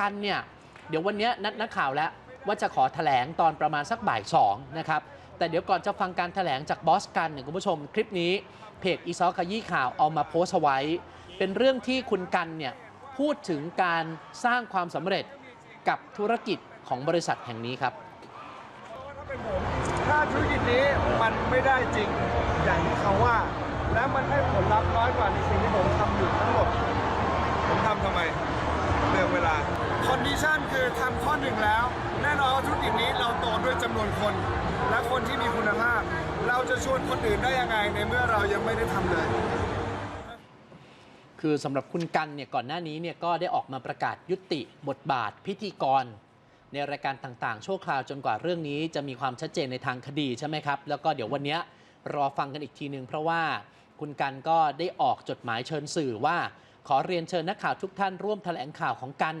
กันเนี่ยเดี๋ยววันนี้นัดนักข่าวแล้วว่าจะขอแถลงตอนประมาณสักบ่ายสองนะครับ แต่เดี๋ยวก่อนจะฟังการแถลงจากบอสกันเนี่ยคุณผู้ชมคลิปนี้เพจอีซอขยี้ข่าวเอามาโพสต์ไว้ เป็นเรื่องที่คุณกันเนี่ยพูดถึงการสร้างความสำเร็จกับธุรกิจของบริษัทแห่งนี้ครับถ้าเป็นผมถ้าธุรกิจนี้มันไม่ได้จริงอย่างที่เขาว่า และมันให้ผลลัพธ์น้อยกว่าในสิ่งที่ผมทำอยู่ทั้งหมดผมทำทำไม เรื่องเวลา คอนดิชันคือทำข้อหนึ่งแล้ว แน่นอนว่าธุรกิจนี้เราโตด้วยจำนวนคน และคนที่มีคุณภาพ เราจะชวนคนอื่นได้ยังไงในเมื่อเรายังไม่ได้ทำเลย คือสำหรับคุณกันเนี่ยก่อนหน้านี้เนี่ยก็ได้ออกมาประกาศยุติบทบาทพิธีกร ในรายการต่างๆ ชั่วคราวจนกว่าเรื่องนี้จะมีความชัดเจนในทางคดีใช่ไหมครับ แล้วก็เดี๋ยววันนี้รอฟังกันอีกทีหนึ่งเพราะว่าคุณกันก็ได้ออกจดหมายเชิญสื่อว่า ขอเรียนเชิญนักข่าวทุกท่านร่วมแถลงข่าวของกัน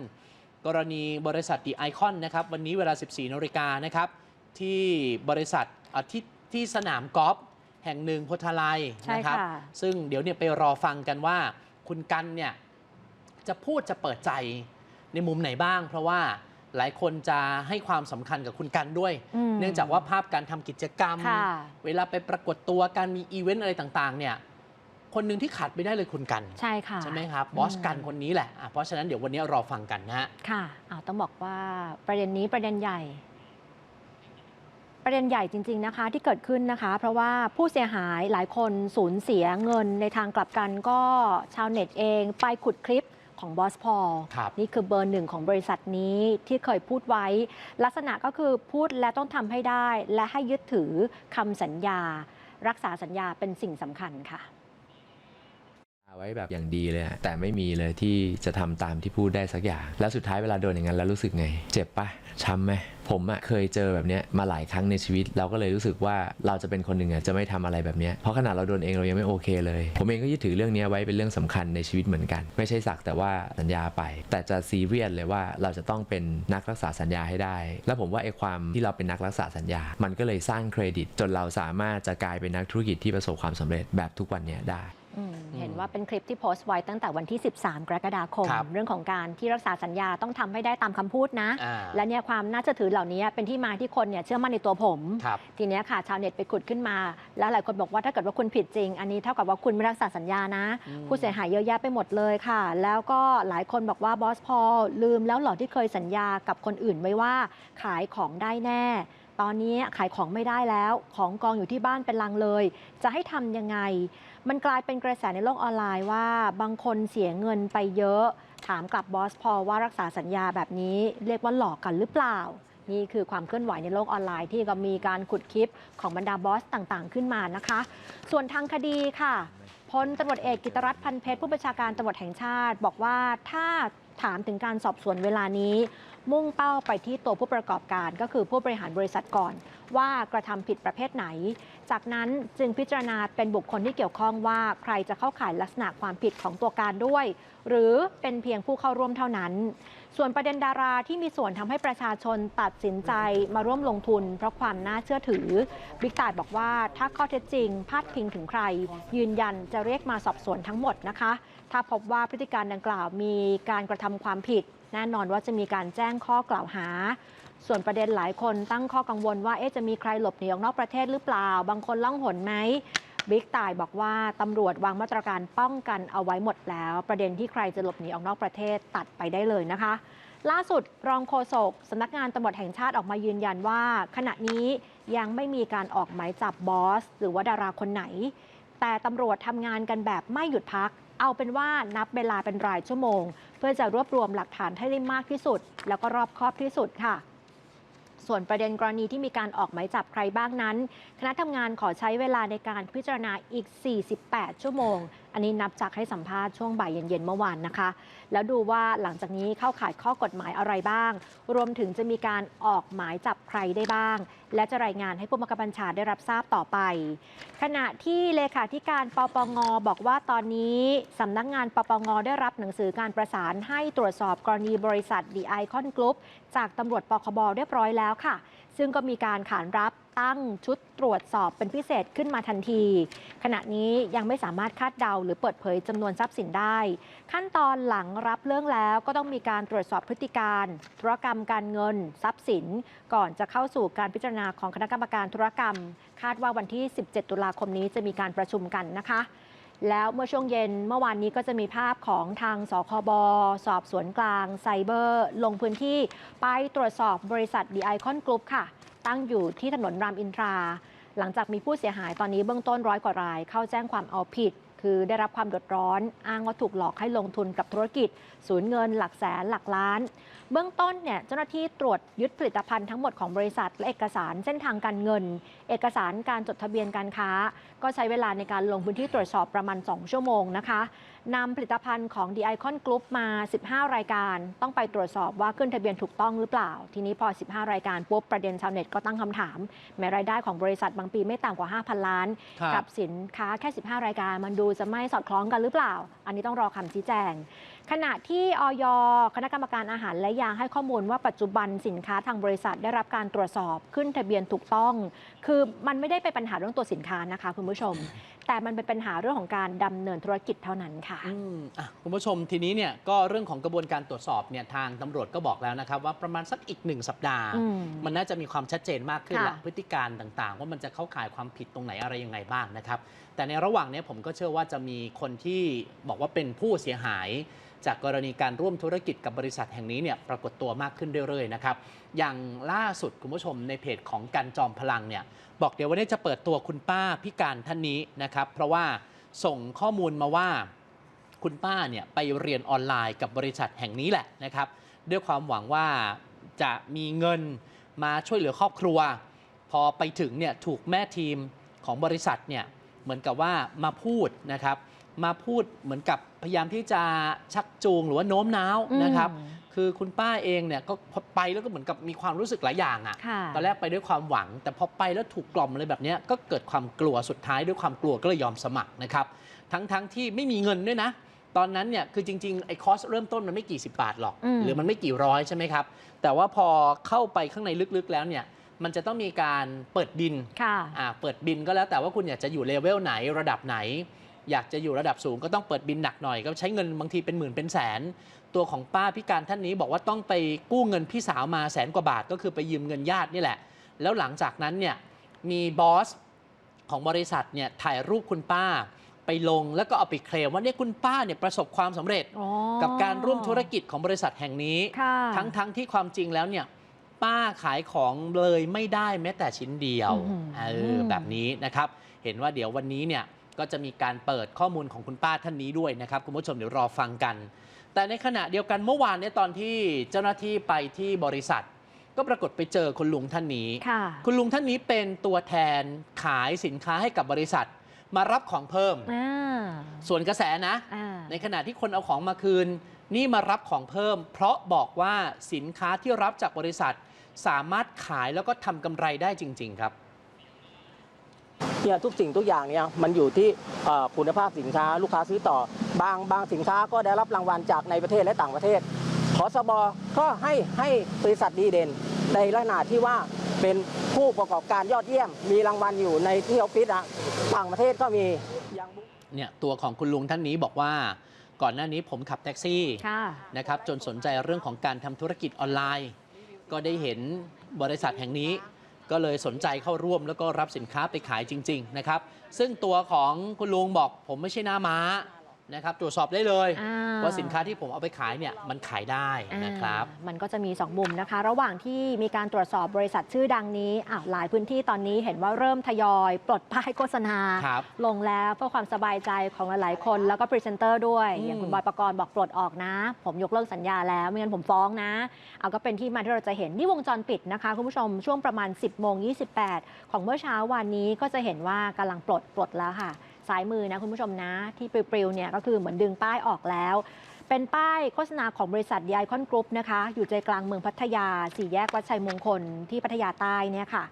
กรณีบริษัทดีไอคอนนะครับวันนี้เวลา 14นาฬิกานะครับที่บริษัทอะที่ที่สนามกอล์ฟแห่งหนึ่งโพธาไลยใช่นะครับค่ะซึ่งเดี๋ยวเนี่ยไปรอฟังกันว่า คุณกันเนี่ยจะพูดจะเปิดใจในมุมไหนบ้าง เพราะว่าหลายคนจะให้ความสำคัญกับคุณกันด้วยอืมเนื่องจากว่าภาพการทำกิจกรรมค่ะเวลาไปปรากฏตัวการมีอีเวนต์อะไรต่างๆเนี่ย คนหนึ่งที่ขาดไม่ได้เลยคุณกัน ใช่ค่ะ ใช่ไหมครับบอสกันคนนี้แหละอะเพราะฉะนั้นเดี๋ยววันนี้รอฟังกันนะฮะ ค่ะอ้าวต้องบอกว่าประเด็นนี้ประเด็นใหญ่ ประเด็นใหญ่จริง ๆนะคะ ที่เกิดขึ้นนะคะ เพราะว่าผู้เสียหายหลายคนสูญเสียเงินในทางกลับกันก็ชาวเน็ตเองไปขุดคลิปของบอสพอลครับ นี่คือเบอร์หนึ่งของบริษัทนี้ที่เคยพูดไว้ ลักษณะก็คือพูดและต้องทำให้ได้ และให้ยึดถือคำสัญญา รักษาสัญญาเป็นสิ่งสำคัญค่ะ ไว้แบบอย่างดีเลยแต่ไม่มีเลยที่จะทำตามที่พูดได้สักอย่าง แล้วสุดท้ายเวลาโดนอย่างนั้นแล้วรู้สึกไง เจ็บปะช้ำไหมผมอะเคยเจอแบบเนี้ยมาหลายครั้งในชีวิต เราก็เลยรู้สึกว่าเราจะเป็นคนหนึ่งอะจะไม่ทำอะไรแบบเนี้ยเพราะขนาดเราโดนเองเรายังไม่โอเคเลย ผมเองก็ยึดถือเรื่องนี้ไว้เป็นเรื่องสำคัญในชีวิตเหมือนกัน ไม่ใช่สักแต่ว่าสัญญาไป แต่จะซีเรียสเลยว่าเราจะต้องเป็นนักรักษาสัญญาให้ได้ แล้วผมว่าไอ้ความที่เราเป็นนักรักษาสัญญา มันก็เลยสร้างเครดิต จนเราสามารถจะกลายเป็นนักธุรกิจที่ประสบความสำเร็จแบบทุกวันเนี้ยได้ เห็นว่าเป็นคลิปที่โพสต์ไว้ตั้งแต่วันที่ 13 กรกฎาคมครับเรื่องของการที่รักษาสัญญาต้องทำให้ได้ตามคำพูดนะอ่าและเนี่ยความน่าเชื่อถือเหล่านี้เป็นที่มาที่คนเนี่ยเชื่อมั่นในตัวผมครับทีเนี้ยค่ะชาวเน็ตไปขุดขึ้นมา แล้วหลายคนบอกว่าถ้าเกิดว่าคุณผิดจริง อันนี้เท่ากับว่าคุณไม่รักษาสัญญานะอืมผู้เสียหายเยอะแยะไปหมดเลยค่ะ แล้วก็หลายคนบอกว่าบอสพอลลืมแล้วเหรอที่เคยสัญญากับคนอื่นไว้ว่าขายของได้แน่ ตอนนี้ขายของไม่ได้แล้ว ของกองอยู่ที่บ้านเป็นลังเลย จะให้ทำยังไง มันกลายเป็นกระแสในโลกออนไลน์ว่า บางคนเสียเงินไปเยอะ ถามกลับบอสพอว่ารักษาสัญญาแบบนี้ เรียกว่าหลอกกันหรือเปล่า นี่คือความเคลื่อนไหวในโลกออนไลน์ที่ก็มีการขุดคลิปของบรรดาบอสต่างๆ ขึ้นมานะคะ ส่วนทางคดีค่ะพลตำรวจเอกกิตรัฐพันเพชรผู้บัญชาการตำรวจแห่งชาติ บอกว่าถ้าถามถึงการสอบสวนเวลานี้ มุ่งเป้าไปที่ตัวผู้ประกอบการก็คือผู้บริหารบริษัทก่อน ว่ากระทำผิดประเภทไหน จากนั้นจึงพิจารณาเป็นบุคคลที่เกี่ยวข้องว่าใครจะเข้าข่ายลักษณะความผิดของตัวการด้วย หรือเป็นเพียงผู้เข้าร่วมเท่านั้น ส่วนประเด็นดาราที่มีส่วนทำให้ประชาชนตัดสินใจมาร่วมลงทุน เพราะความน่าเชื่อถือบิ๊กต่ายบอกว่าถ้าข้อเท็จจริงพาดพิงถึงใคร ยืนยันจะเรียกมาสอบสวนทั้งหมดนะคะ ถ้าพบว่าพฤติการดังกล่าวมีการกระทำความผิด แน่นอนว่าจะมีการแจ้งข้อกล่าวหา ส่วนประเด็นหลายคนตั้งข้อกังวลว่าเอ๊ะจะมีใครหลบหนีออกนอกประเทศหรือเปล่า บางคนล่องหนไหมบิ๊กต่ายบอกว่าตำรวจวางมาตรการป้องกันเอาไว้หมดแล้ว ประเด็นที่ใครจะหลบหนีออกนอกประเทศตัดไปได้เลยนะคะ ล่าสุดรองโฆษกสำนักงานตำรวจแห่งชาติออกมายืนยันว่า ขณะนี้ยังไม่มีการออกหมายจับบอส หรือว่าดาราคนไหน แต่ตำรวจทำงานกันแบบไม่หยุดพัก เอาเป็นว่านับเวลาเป็นรายชั่วโมง เพื่อจะรวบรวมหลักฐานให้ได้มากที่สุด แล้วก็รอบคอบที่สุดค่ะส่วนประเด็นกรณีที่มีการออกหมายจับใครบ้างนั้น คณะทำงานขอใช้เวลาในการพิจารณาอีก 48 ชั่วโมง อันนี้นับจากให้สัมภาษณ์ช่วงบ่ายเย็นๆเมื่อวานนะคะ แล้วดูว่าหลังจากนี้เข้าข่ายข้อกฎหมายอะไรบ้าง รวมถึงจะมีการออกหมายจับใครได้บ้าง และจะรายงานให้ผู้บังคับบัญชาได้รับทราบต่อไป ขณะที่เลขาธิการปปงบอกว่าตอนนี้สำนักงานปปงได้รับหนังสือการประสานให้ตรวจสอบกรณีบริษัทดีไอคอนกรุ๊ปจากตำรวจปคบเรียบร้อยแล้วค่ะ ซึ่งก็มีการขานรับ ตั้งชุดตรวจสอบเป็นพิเศษขึ้นมาทันที ขณะนี้ยังไม่สามารถคาดเดาหรือเปิดเผยจำนวนทรัพย์สินได้ ขั้นตอนหลังรับเรื่องแล้วก็ต้องมีการตรวจสอบพฤติการธุรกรรมการเงิน ทรัพย์สิน ก่อนจะเข้าสู่การพิจารณาของคณะกรรมการธุรกรรม คาดว่าวันที่ 17 ตุลาคมนี้จะมีการประชุมกันนะคะแล้วเมื่อช่วงเย็นเมื่อวานนี้ก็จะมีภาพของทางสคบสอบสวนกลางไซเบอร์ ลงพื้นที่ไปตรวจสอบบริษัทดีไอคอนกรุ๊ปค่ะ ตั้งอยู่ที่ถนนรามอินทรา หลังจากมีผู้เสียหายตอนนี้เบื้องต้นร้อยกว่าราย เข้าแจ้งความเอาผิด คือได้รับความเดือดร้อน อ้างว่าถูกหลอกให้ลงทุนกับธุรกิจ สูญเงินหลักแสนหลักล้าน เบื้องต้นเนี่ยเจ้าหน้าที่ตรวจยึดผลิตภัณฑ์ทั้งหมดของบริษัท และเอกสารเส้นทางการเงิน เอกสารการจดทะเบียนการค้า ก็ใช้เวลาในการลงพื้นที่ตรวจสอบประมาณ 2 ชั่วโมงนะคะนำผลิตภัณฑ์ของ The Icon Group มา 15 รายการ ต้องไปตรวจสอบว่าขึ้นทะเบียนถูกต้องหรือเปล่า ทีนี้พอ 15 รายการปุ๊บประเด็นชาวเน็ตก็ตั้งคำถาม แม้รายได้ของบริษัทบางปีไม่ต่ำกว่า 5,000 ล้านครับกับสินค้าแค่ 15 รายการมันดูจะไม่สอดคล้องกันหรือเปล่า อันนี้ต้องรอคำชี้แจง ขณะที่ออยคณะกรรมการอาหารและยาให้ข้อมูลว่าปัจจุบันสินค้าทางบริษัทได้รับการตรวจสอบขึ้นทะเบียนถูกต้อง คือมันไม่ได้เป็นปัญหาเรื่องตัวสินค้านะคะคุณผู้ชม แต่มันเป็นปัญหาเรื่องของการดำเนินธุรกิจเท่านั้นค่ะอืมอะคุณผู้ชมทีนี้เนี่ยก็เรื่องของกระบวนการตรวจสอบเนี่ยทางตำรวจก็บอกแล้วนะครับ ว่าประมาณสักอีกหนึ่งสัปดาห์อืมมันน่าจะมีความชัดเจนมากขึ้นค่ะละพฤติการต่างๆ ว่ามันจะเข้าข่ายความผิดตรงไหนอะไรยังไงบ้างนะครับแต่ในระหว่างเนี้ยผมก็เชื่อว่าจะมีคนที่บอกว่าเป็นผู้เสียหายจากกรณีการร่วมธุรกิจกับบริษัทแห่งนี้เนี่ยปรากฏตัวมากขึ้นเรื่อยๆนะครับอย่างล่าสุดคุณผู้ชมในเพจของการจอมพลังเนี่ยบอกเดี๋ยววันนี้จะเปิดตัวคุณป้าพิการท่านนี้นะครับเพราะว่าส่งข้อมูลมาว่าคุณป้าเนี่ยไปเรียนออนไลน์กับบริษัทแห่งนี้แหละนะครับด้วยความหวังว่าจะมีเงินมาช่วยเหลือครอบครัว พอไปถึงเนี่ยถูกแม่ทีมของบริษัทเนี่ยเหมือนกับว่ามาพูดนะครับ มาพูดเหมือนกับพยายามที่จะชักจูงหรือว่าโน้มน้าวนะครับอืมคือคุณป้าเองเนี่ยก็พอไปแล้วก็เหมือนกับมีความรู้สึกหลายอย่างอะค่ะตอนแรกไปด้วยความหวัง แต่พอไปแล้วถูกกล่อมอะไรแบบเนี้ยก็เกิดความกลัวสุดท้ายด้วยความกลัวก็เลยยอมสมัครนะครับ ทั้งๆทที่ไม่มีเงินด้วยนะตอนนั้นเนี่ยคือจริงๆไอ้คอร์สเริ่มต้นมันไม่กี่สิบบาทหรอกอืมหรือมันไม่กี่ร้อยใช่ไหมครับ แต่ว่าพอเข้าไปข้างในลึกๆแล้วเนี่ยมันจะต้องมีการเปิดบินค่ะอ่าเปิดบินก็แล้วแต่ว่าคุณอยากจะอยู่เลเวลไหนระดับไหน อยากจะอยู่ระดับสูงก็ต้องเปิดบินหนักหน่อย ก็ใช้เงินบางทีเป็นหมื่นเป็นแสน ตัวของป้าพิการท่านนี้บอกว่าต้องไปกู้เงินพี่สาวมาแสนกว่าบาท ก็คือไปยืมเงินญาตินี่แหละ แล้วหลังจากนั้นเนี่ยมีบอสของบริษัทเนี่ยถ่ายรูปคุณป้าไปลงแล้วก็เอาไปเคลมว่าเนี่ยคุณป้าเนี่ยประสบความสำเร็จอ๋อกับการร่วมธุรกิจของบริษัทแห่งนี้ค่ะทั้งทั้งที่ความจริงแล้วเนี่ยป้าขายของเลยไม่ได้แม้แต่ชิ้นเดียวอื้อหือเออแบบนี้นะครับ เห็นว่าเดี๋ยววันนี้เนี่ย ก็จะมีการเปิดข้อมูลของคุณป้าท่านนี้ด้วยนะครับ คุณผู้ชมเดี๋ยวรอฟังกัน แต่ในขณะเดียวกันเมื่อวานเนี่ยตอนที่เจ้าหน้าที่ไปที่บริษัท ก็ปรากฏไปเจอคุณลุงท่านนี้ค่ะ คุณลุงท่านนี้เป็นตัวแทนขายสินค้าให้กับบริษัท มารับของเพิ่ม อ่าส่วนกระแสนะ อ่าในขณะที่คนเอาของมาคืน นี่มารับของเพิ่ม เพราะบอกว่าสินค้าที่รับจากบริษัท สามารถขายแล้วก็ทำกำไรได้จริง ๆ ครับ เนี่ยทุกสิ่งทุกอย่างเนี่ยมันอยู่ที่เอ่อคุณภาพสินค้าลูกค้าซื้อต่อบางบางสินค้าก็ได้รับรางวัลจากในประเทศและต่างประเทศขอสบก็ให้ให้บริษัทดีเด่น ในลักษณะที่ว่าเป็นผู้ประกอบการยอดเยี่ยม มีรางวัลอยู่ในที่ออฟฟิศอะต่างประเทศก็มีอย่างเนี่ยตัวของคุณลุงท่านนี้บอกว่าก่อนหน้านี้ผมขับแท็กซี่ค่ะนะครับจนสนใจเรื่องของการทำธุรกิจออนไลน์ ก็ได้เห็นบริษัทแห่งนี้ ก็เลยสนใจเข้าร่วมแล้วก็รับสินค้าไปขายจริง ๆ นะครับ ซึ่งตัวของคุณลุงบอกผมไม่ใช่หน้าม้า นะครับตรวจสอบได้เลยอ่า ว่าสินค้าที่ผมเอาไปขายเนี่ยมันขายได้นะครับ อ่ามันก็จะมี 2 มุมนะคะ ระหว่างที่มีการตรวจสอบบริษัทชื่อดังนี้อะหลายพื้นที่ตอนนี้เห็นว่าเริ่มทยอยปลดป้ายโฆษณา ครับลงแล้วเพื่อความสบายใจของหลาย ๆ คนแล้วก็พรีเซนเตอร์ด้วย อืม อย่างคุณบอยประกรณ์บอกปลดออกนะ ผมยกเลิกสัญญาแล้ว ไม่งั้นผมฟ้องนะ เอาก็เป็นที่มาที่เราจะเห็น นี่วงจรปิดนะคะ คุณผู้ชมช่วงประมาณ 10โมง28ของเมื่อเช้าวันนี้ก็จะเห็นว่ากำลังปลดปลดแล้วค่ะ ซ้ายมือนะคุณผู้ชมนะ ที่ปลิวๆเนี่ยก็คือเหมือนดึงป้ายออกแล้ว เป็นป้ายโฆษณาของบริษัทยายคอนกรุ๊ปนะคะ อยู่ใจกลางเมืองพัทยา สี่แยกวัดชัยมงคลที่พัทยาใต้เนี่ยค่ะ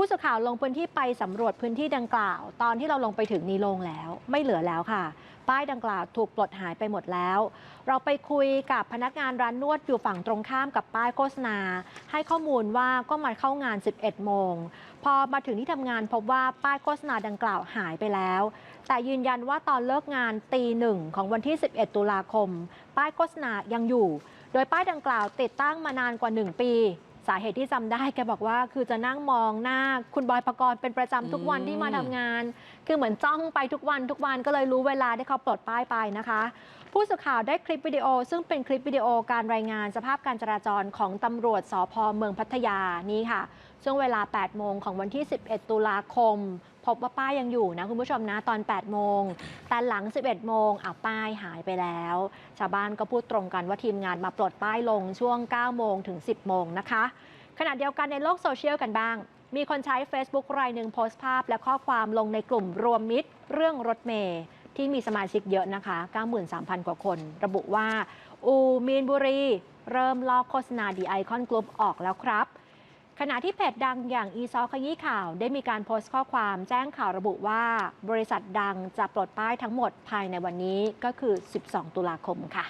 ผู้สื่อข่าวลงพื้นที่ไปสำรวจพื้นที่ดังกล่าว ตอนที่เราลงไปถึงนีโรงแล้ว ไม่เหลือแล้วค่ะ ป้ายดังกล่าวถูกปลดหายไปหมดแล้ว เราไปคุยกับพนักงานร้านนวดอยู่ฝั่งตรงข้ามกับป้ายโฆษณา ให้ข้อมูลว่าก็มาเข้างาน 11 โมง พอมาถึงที่ทำงานพบว่าป้ายโฆษณาดังกล่าวหายไปแล้ว แต่ยืนยันว่าตอนเลิกงานตีหนึ่งของวันที่ 11 ตุลาคม ป้ายโฆษณายังอยู่ โดยป้ายดังกล่าวติดตั้งมานานกว่า 1 ปี สาเหตุที่จำได้แกบอกว่า คือจะนั่งมองหน้าคุณบอยปกรณ์เป็นประจำทุกวันที่มาทำงาน คือเหมือนจ้องไปทุกวันทุกวันก็เลยรู้เวลาที่เขาปลดป้ายไปนะคะ ผู้สื่อข่าวได้คลิปวิดีโอ ซึ่งเป็นคลิปวิดีโอการรายงานสภาพการจราจรของตำรวจสพเมืองพัทยานี่ค่ะช่วงเวลา 8 โมงของวันที่ 11 ตุลาคม พบว่าป้ายยังอยู่นะคุณผู้ชมนะตอน 8 โมง แต่หลัง 11 โมงอะป้ายหายไปแล้ว ชาวบ้านก็พูดตรงกันว่าทีมงานมาปลดป้ายลงช่วง 9 โมงถึง 10 โมงนะคะ ขณะเดียวกันในโลกโซเชียลกันบ้าง มีคนใช้ Facebook รายหนึ่งโพสต์ภาพ และข้อความลงในกลุ่มรวมมิตร เรื่องรถเมย์ที่มีสมาชิกเยอะนะคะ 93,000 กว่าคน ระบุว่า อูมีนบุรี เริ่มลอกโฆษณาดีไอคอนกลุ่มออกแล้วครับ ขณะที่เพจดังอย่างอีซอขยี้ข่าวได้มีการโพสต์ข้อความแจ้งข่าวระบุว่า บริษัทดังจะปลดป้ายทั้งหมดภายในวันนี้ก็คือ 12 ตุลาคมค่ะ